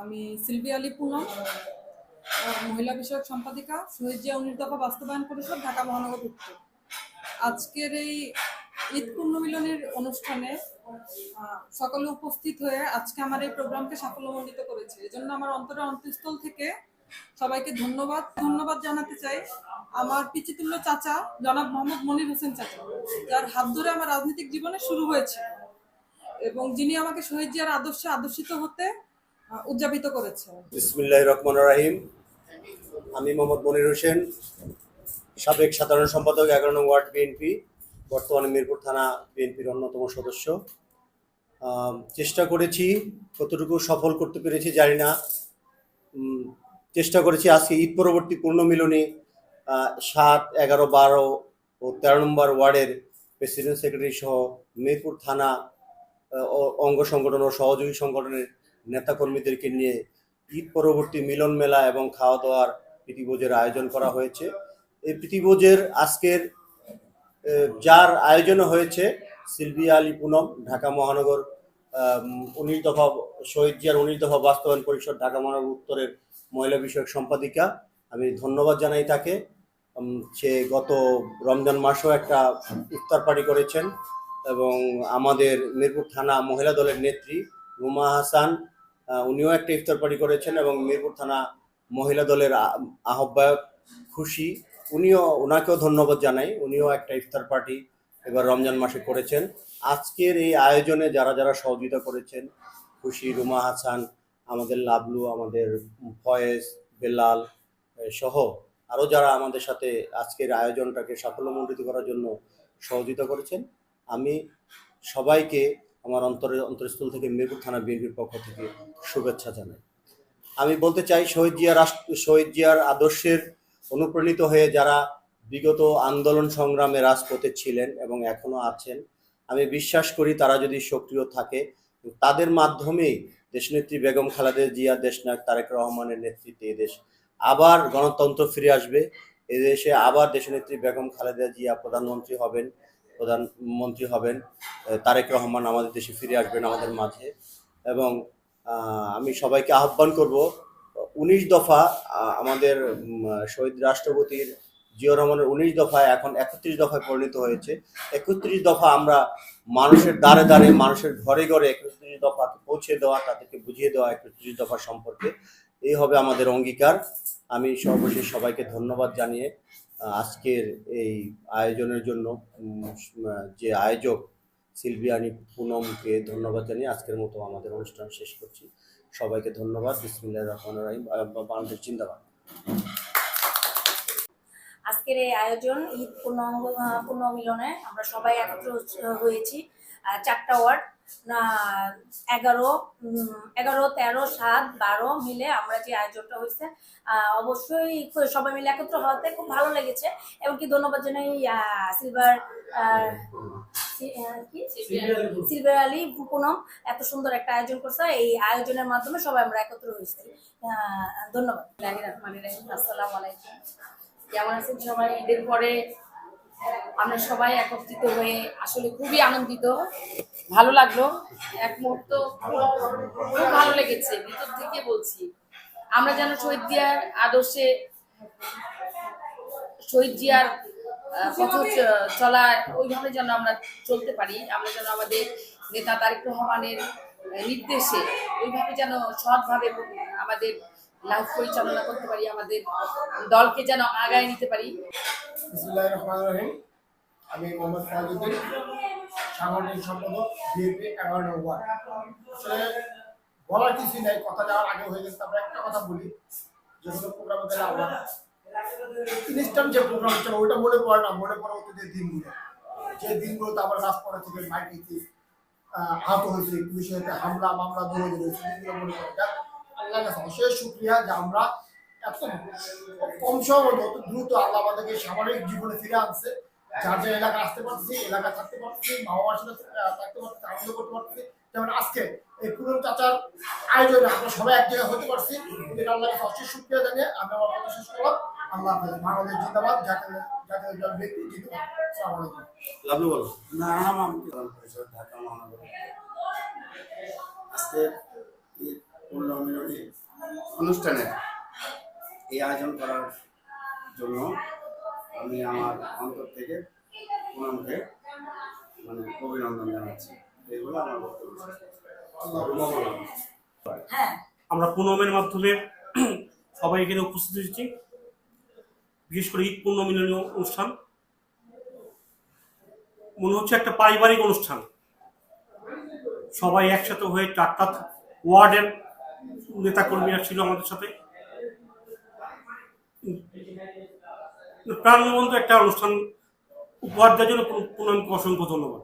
আমি সিলভি আলী পুনম মহিলা বিষয়ক সম্পাদিকা, শহীদ জিয়া উনিশ দফা বাস্তবায়ন পরিষদ, ঢাকা মহানগর উত্তর। আজকের এই ঈদ পুণ্যমিলনের অনুষ্ঠানে সকলে উপস্থিত হয়ে আজকে আমার এই প্রোগ্রামকে সাফল্যমণ্ডিত করেছে। এজন্য আমার অন্তরের অন্তঃস্থল থেকে সবাইকে ধন্যবাদ। ধন্যবাদ জানাতে চাই আমার পিচিতুল্য চাচা, জনাব মোহাম্মদ মনির হোসেন চাচা, যার হাত ধরে আমার রাজনৈতিক জীবনে শুরু হয়েছে। এবং যিনি আমাকে শহীদ জিয়ার আদর্শে আদর্শিত হতে উদযাপিত করেছে। বিসমিল্লাহ রহমান রাহিম। আমি মোহাম্মদ মনির হোসেন, সাবেক সাধারণ সম্পাদক, এগারো নং ওয়ার্ড বিএনপি বর্তমানে মিরপুর থানা বিএনপির অন্যতম সদস্য। চেষ্টা করেছি, কতটুকু সফল করতে পেরেছি জানি না। চেষ্টা করেছি আজকে ঈদ পরবর্তী পূর্ণমিলনী সাত, এগারো, বারো ও তেরো নম্বর ওয়ার্ডের প্রেসিডেন্ট সেক্রেটারি সহ মিরপুর থানা অঙ্গ সংগঠন ও সহযোগী সংগঠনের নেতাকর্মীদেরকে নিয়ে ঈদ পরবর্তী মিলন মেলা এবং খাওয়া দাওয়ার প্রীতিভোজের আয়োজন করা হয়েছে। এই প্রীতিভোজের আজকের যার আয়োজন হয়েছে সিলভিয়া আলী পুনম, ঢাকা মহানগর উনিশ দফা শহীদ জিয়ার উনিশ দফা বাস্তবায়ন পরিষদ, ঢাকা মহানগর উত্তরের মহিলা বিষয়ক সম্পাদিকা। আমি ধন্যবাদ জানাই তাকে। সে গত রমজান মাসেও একটা ইফতার পার্টি করেছেন এবং আমাদের মিরপুর থানা মহিলা দলের নেত্রী রুমা হাসান উনিও একটা ইফতার পার্টি করেছেন এবং মিরপুর থানা মহিলা দলের আহ্বায়ক খুশি। উনিও ওনাকেও ধন্যবাদ জানাই। উনিও একটা ইফতার পার্টি এবার রমজান মাসে করেছেন। আজকের এই আয়োজনে যারা যারা সহযোগিতা করেছেন, খুশি, রুমা হাসান, আমাদের লাবলু, আমাদের ফয়েজ, বেলাল সহ আরও যারা আমাদের সাথে আজকের আয়োজনটাকে সাফল্যমণ্ডিত করার জন্য সহযোগিতা করেছেন, আমি সবাইকে আমার অন্তরের অন্তরস্থল থেকে মিরপুর থানা বিএনপির পক্ষ থেকে শুভেচ্ছা জানাই। আমি বলতে চাই, শহীদ জিয়া রাষ্ট্র, শহীদ জিয়ার আদর্শের অনুপ্রাণিত হয়ে যারা বিগত আন্দোলন সংগ্রামে রাজপথে ছিলেন এবং এখনও আছেন, আমি বিশ্বাস করি তারা যদি সক্রিয় থাকে, তাদের মাধ্যমেই দেশনেত্রী বেগম খালেদা জিয়া, দেশনায়ক তারেক রহমানের নেতৃত্বে এদেশ আবার গণতন্ত্র ফিরে আসবে। এদেশে আবার দেশনেত্রী বেগম খালেদা জিয়া প্রধানমন্ত্রী হবেন। প্রধানমন্ত্রী হবেন তারেক রহমান আমাদের দেশে ফিরে আসবেন আমাদের মাঝে। এবং আমি সবাইকে আহ্বান করব, উনিশ দফা আমাদের শহীদ রাষ্ট্রপতির জিয়র রহমানের উনিশ দফায় এখন একত্রিশ দফায় পরিণত হয়েছে। একত্রিশ দফা আমরা মানুষের দ্বারে দ্বারে, মানুষের ঘরে ঘরে একত্রিশ দফাকে পৌঁছে দেওয়া, তাদেরকে বুঝিয়ে দেওয়া একত্রিশ দফা সম্পর্কে। এই হবে আমাদের অঙ্গীকার। আমি সর্বশেষ সবাইকে ধন্যবাদ জানিয়ে আজকের এই আয়োজনের জন্য যে আয়োজক সিলভিয়ানি পুনমকে ধন্যবাদ জানিয়ে আজকের মতো আমাদের অনুষ্ঠান শেষ করছি। সবাইকে ধন্যবাদ। বিসমিল্লাহ রহমান রাহিম। বাংলাদেশ জিন্দাবাদ। আজকের এই আয়োজন ঈদ পূর্ণাঙ্গ পুনর্মিলনে আমরা সবাই একত্র হয়েছি চারটা ওয়ার্ড। এগারো উম, এগারো তেরো সাত বারো মিলে আমরা যে আয়োজনটা হয়েছে আহ, অবশ্যই সবাই মিলে একত্র হওয়াতে খুব ভালো লেগেছে। এবং কি ধন্যবাদ জানাই সিলভার সিলভার আলী পুনম এত সুন্দর একটা আয়োজন করছে এই আয়োজনের মাধ্যমে সবাই আমরা একত্র হয়েছি। আহ, ধন্যবাদ। আসসালামু আলাইকুম। কেমন আছেন সবাই? ঈদের পরে আমরা সবাই একত্রিত হয়ে আসলে খুবই আনন্দিত। ভালো লাগল। এক মুহূর্ত খুব ভালো লেগেছে, ভিতর থেকে বলছি। আমরা যেন শহীদ জিয়ার আদর্শে, শহীদ জিয়ার পথ চলা ওইভাবে যেন আমরা চলতে পারি, আমরা যেন আমাদের নেতা তারেক রহমানের নির্দেশে ওইভাবে যেন সৎভাবে আমাদের লাইফ পরিচালনা করতে পারি, আমাদের দলকে যেন আগায় নিতে পারি। আমি মোহাম্মদ ফয়াজুদ্দিন সাংগঠনিক সম্পাদক বিএনপি এগারো নম্বর। আসলে বলার কিছুই নাই, কথা যাওয়ার আগে হয়ে গেছে। তারপরে একটা কথা বলি যেগুলো প্রোগ্রামে গেলে আমরা ইনস্ট্যান্ট যে প্রোগ্রাম ছিল ওইটা মনে পড়ে না, মনে পড়ে অতীতের দিনগুলো। যে দিনগুলোতে আমরা রাজপথে থেকে মাইক নিতে আহত হয়েছে, পুলিশের হাতে হামলা, মামলা ধরে ধরেছে এগুলো মনে পড়ে যাক আল্লাহ কাছে অশেষ শুক্রিয়া যে আমরা এত কম সময় যত দ্রুত আল্লাহ আমাদেরকে সামরিক জীবনে ফিরে আনছে। যার যে এলাকায় আসতে পারছি এলাকায় থাকতে পারছি মা বাবার সাথে থাকতে পারছি আনন্দ করতে পারছি যেমন আজকে এই পুরনো চাচার আয়োজনে আমরা সবাই এক জায়গায় হতে পারছি। এটাকে আল্লাহ কাছে অশেষ শুক্রিয়া জানিয়ে আমি আমার কথা শেষ করলাম। আল্লাহ হাফেজ। বাংলাদেশ জিন্দাবাদ। জাতীয় জাতীয় দল ব্যক্তি জিন্দাবাদ। আসসালামু আলাইকুম। লাভলু বলো। নাম আমি ঢাকা মহানগর। আজকে পুণ্যমিলনী অনুষ্ঠানের এই আয়োজন করার জন্য আমি আমার অন্তর থেকে পুনমকে মানে অভিনন্দন জানাচ্ছি। এগুলো আমার বক্তব্য হ্যাঁ। আমরা পুনমের মাধ্যমে সবাই এখানে উপস্থিত হয়েছি। বিশেষ করে ঈদ পূর্ণ মিলনীয় অনুষ্ঠান। মনে হচ্ছে একটা পারিবারিক অনুষ্ঠান। সবাই একসাথে হয়ে চারটা ওয়ার্ডের নেতা কর্মীরা ছিল আমাদের সাথে। প্রাণবন্ত একটা অনুষ্ঠান উপহার দেওয়ার জন্য পুনমকে অসংখ্য ধন্যবাদ।